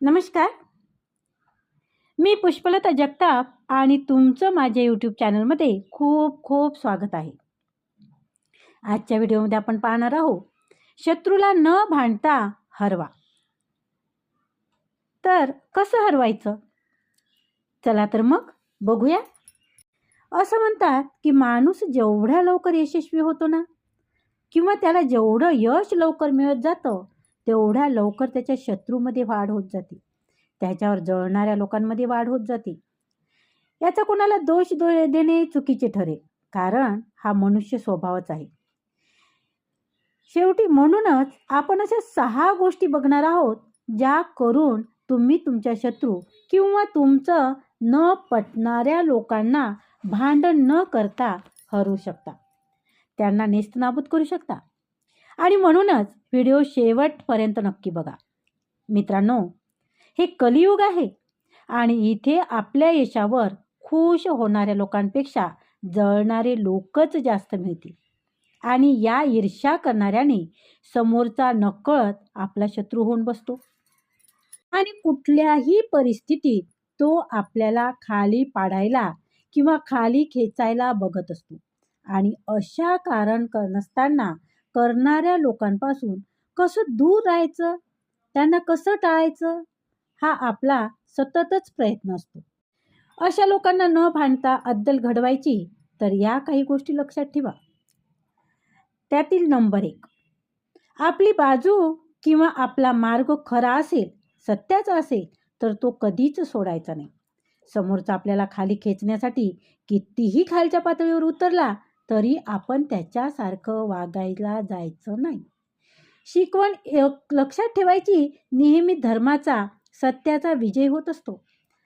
नमस्कार. मी पुष्पलता जगताप आणि तुमचं माझ्या यूट्यूब चॅनलमध्ये खूप खूप स्वागत आहे. आजच्या व्हिडिओमध्ये आपण पाहणार आहोत शत्रूला न भांडता हरवा. तर कसं हरवायचं? चला तर मग बघूया. असं म्हणतात की माणूस जेवढ्या लवकर यशस्वी होतो ना किंवा त्याला जेवढं यश लवकर मिळत जातं तेवढ्या लवकर त्याच्या शत्रूमध्ये वाढ होत जाते. त्याच्यावर जळणाऱ्या लोकांमध्ये वाढ होत जाते. याचा कोणाला दोष दो देणे चुकीचे ठरेल कारण हा मनुष्य स्वभावच आहे. शेवटी म्हणूनच आपण अशा सहा गोष्टी बघणार आहोत ज्या करून तुम्ही तुमच्या शत्रू किंवा तुमचं न पटणाऱ्या लोकांना भांडण न करता हरू शकता. त्यांना नेस्तनाबूत करू शकता. आणि म्हणूनच व्हिडिओ शेवटपर्यंत नक्की बघा. मित्रांनो हे कलियुग आहे आणि इथे आपल्या यशावर खुश होणाऱ्या लोकांपेक्षा जळणारे लोकच जास्त मिळतील. आणि या ईर्ष्या करणाऱ्याने समोरचा नकळत आपला शत्रू होऊन बसतो. आणि कुठल्याही परिस्थितीत तो आपल्याला खाली पाडायला किंवा खाली खेचायला बघत असतो. आणि अशा कारण कर नसताना करणाऱ्या लोकांपासून कसं दूर राहायचं? त्यांना कसं टाळायचं? हा आपला सततच प्रयत्न असतो. अशा लोकांना न भांडता अद्दल घडवायची तर या काही गोष्टी लक्षात ठेवा. त्यातील नंबर एक. आपली बाजू किंवा आपला मार्ग खरा असेल सत्याचा असेल तर तो कधीच सोडायचा नाही. समोरचा आपल्याला खाली खेचण्यासाठी कितीही खालच्या पातळीवर उतरला तरी आपण त्याच्यासारखं वागायला जायचं नाही. शिकवण एक लक्षात ठेवायची नेहमी धर्माचा सत्याचा विजय होत असतो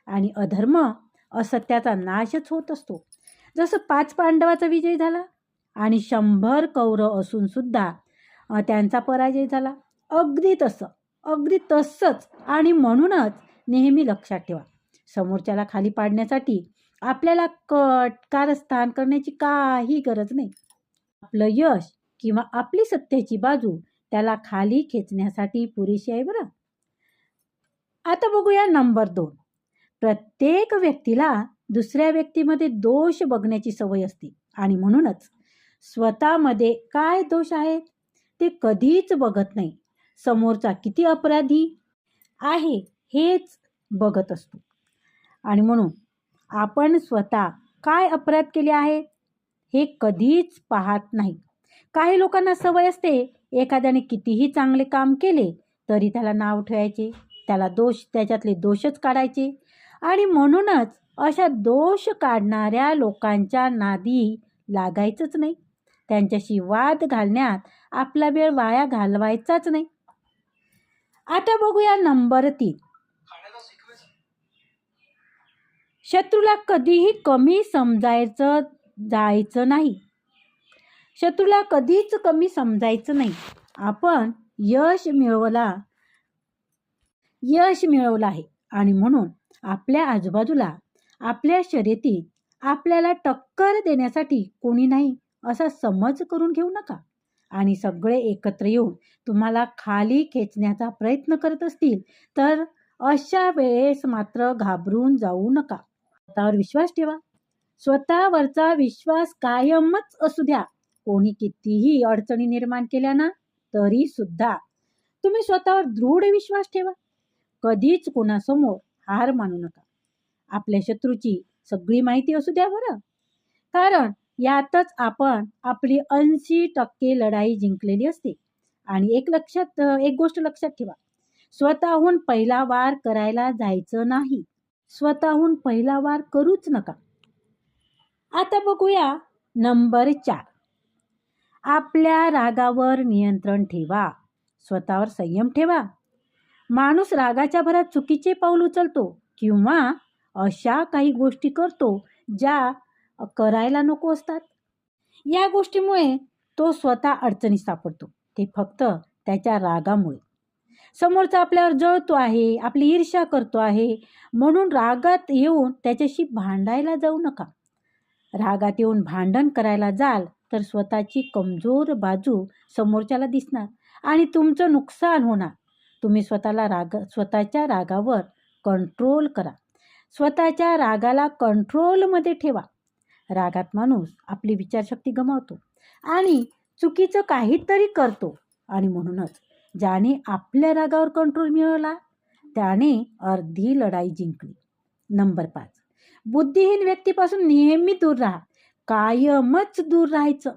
आणि अधर्म असत्याचा नाशच होत असतो. जसं पाच पांडवाचा विजय झाला आणि शंभर कौरव असून सुद्धा त्यांचा पराजय झाला. अगदी तसं अगदी तसंच आणि म्हणूनच नेहमी लक्षात ठेवा. समोरच्याला खाली पाडण्यासाठी आपल्याला कट कारस्थान करण्याची काही गरज नाही. आपलं यश किंवा आपली सत्याची बाजू त्याला खाली खेचण्यासाठी पुरेशी आहे बरं. आता बघूया नंबर दोन. प्रत्येक व्यक्तीला दुसऱ्या व्यक्तीमध्ये दोष बघण्याची सवय असते आणि म्हणूनच स्वतःमध्ये काय दोष आहेत? ते कधीच बघत नाही. समोरचा किती अपराधी आहे हेच बघत असतो. आणि म्हणून आपण स्वतः काय अपराध केले आहे? हे कधीच पाहत नाही. काही लोकांना सवय असते एखाद्याने कितीही चांगले काम केले तरी त्याला नाव ठेवायचे त्याला दोष त्याच्यातले दोषच काढायचे. आणि म्हणूनच अशा दोष काढणाऱ्या लोकांच्या नादी लागायचंच नाही. त्यांच्याशी वाद घालण्यात आपला वेळ वाया घालवायचाच नाही. आता बघूया नंबर तीन. शत्रूला कधीही कमी समजायचं जायचं नाही. शत्रूला कधीच कमी समजायचं नाही. आपण यश मिळवला यश मिळवलं आहे. आणि म्हणून आपल्या आजूबाजूला आपल्या शर्यतीत आपल्याला टक्कर देण्यासाठी कोणी नाही असा समज करून घेऊ नका. आणि सगळे एकत्र येऊन तुम्हाला खाली खेचण्याचा प्रयत्न करत असतील तर अशा वेळेस मात्र घाबरून जाऊ नका. स्वतःवर विश्वास ठेवा. स्वतःवरचा विश्वास कायमच असू द्या. कोणी कितीही अडचणी निर्माण केल्या ना तरी सुद्धा तुम्ही स्वतःवर दृढ विश्वास ठेवा. कधीच कोणासमोर हार मानू नका. आपल्या शत्रूची सगळी माहिती असू द्या बरं. कारण यातच आपण आपली ऐंशी टक्के लढाई जिंकलेली असते. आणि एक लक्षात एक गोष्ट लक्षात ठेवा. स्वतःहून पहिला वार करायला जायचं नाही. स्वतःहून पहिला वार करूच नका. आता बघूया नंबर चार. आपल्या रागावर नियंत्रण ठेवा. स्वतःवर संयम ठेवा. माणूस रागाच्या भरात चुकीचे पाऊल उचलतो किंवा अशा काही गोष्टी करतो ज्या करायला नको असतात. या गोष्टीमुळे तो स्वतः अडचणीत सापडतो. ते फक्त त्याच्या रागामुळे. समोरचा आपल्यावर जळतो आहे आपली ईर्ष्या करतो आहे म्हणून रागात येऊन त्याच्याशी भांडायला जाऊ नका. रागात येऊन भांडण करायला जाल तर स्वतःची कमजोर बाजू समोरच्याला दिसणार आणि तुमचं नुकसान होणार. तुम्ही स्वतःला राग स्वतःच्या रागावर कंट्रोल करा. स्वतःच्या रागाला कंट्रोलमध्ये ठेवा. रागात माणूस आपली विचारशक्ती गमावतो आणि चुकीचं काहीतरी करतो आणि म्हणूनच ज्याने आपल्या रागावर कंट्रोल मिळवला त्याने अर्धी लढाई जिंकली. नंबर पाच. बुद्धिहीन व्यक्तीपासून नेहमी दूर राहा. कायमच दूर राहायचं.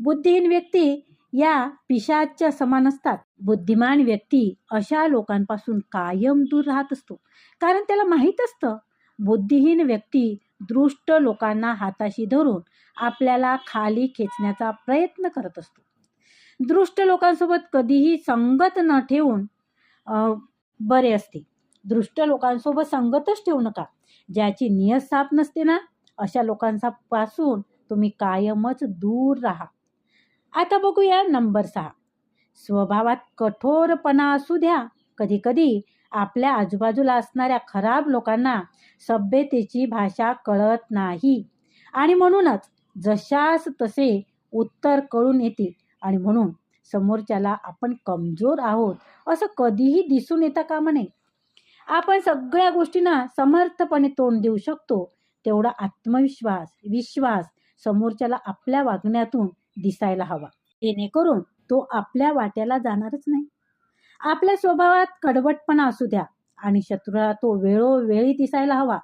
बुद्धिहीन व्यक्ती या पिशाच्या समान असतात. बुद्धिमान व्यक्ती अशा लोकांपासून कायम दूर राहत असतो. कारण त्याला माहीत असतं बुद्धिहीन व्यक्ती दृष्ट लोकांना हाताशी धरून आपल्याला खाली खेचण्याचा प्रयत्न करत असतो. दृष्ट लोकांसोबत कधीही संगत न ठेवून बरे असते. दृष्ट लोकांसोबत संगतच ठेवू नका. ज्याची नियत साफ नसते ना अशा लोकांचा पासून तुम्ही कायमच दूर राहा. आता बघूया नंबर सहा. स्वभावात कठोरपणा असू द्या. कधीकधी आपल्या आजूबाजूला असणाऱ्या खराब लोकांना सभ्यतेची भाषा कळत नाही. आणि म्हणूनच जशास तसे उत्तर कळून येतील. आणि म्हणून समोरच्याला आपण कमजोर आहोत असं कधीही दिसून येता कामा नये आपण सगळ्या गोष्टींना समर्थपणे तोंड देऊ शकतो. तेवढा आत्मविश्वास विश्वास समोरच्याला आपल्या वागण्यातून दिसायला हवा. जेणेकरून तो आपल्या वाट्याला जाणारच नाही. आपल्या स्वभावात कडवटपणा असू द्या आणि शत्रूला तो वेळोवेळी दिसायला हवा.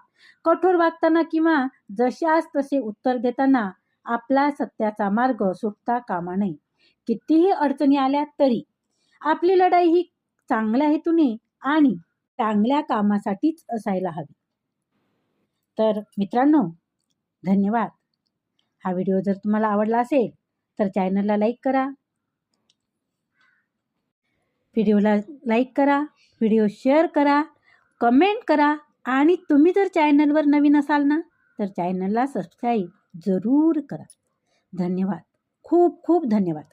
कठोर वागताना किंवा जशास तसे उत्तर देताना आपला सत्याचा मार्ग सुटता कामा नये. कितीही अडचणी आल्या तरी आपली लढाई ही चांगल्या हेतूने आणि चांगल्या कामासाठीच असायला हवी. तर मित्रांनो धन्यवाद. हा व्हिडिओ जर तुम्हाला आवडला असेल तर चॅनलला लाईक करा. व्हिडिओला लाईक करा व्हिडिओ शेअर करा कमेंट करा आणि तुम्ही जर चॅनलवर नवीन असाल ना तर चॅनलला सबस्क्राईब जरूर करा. धन्यवाद. खूप खूप धन्यवाद.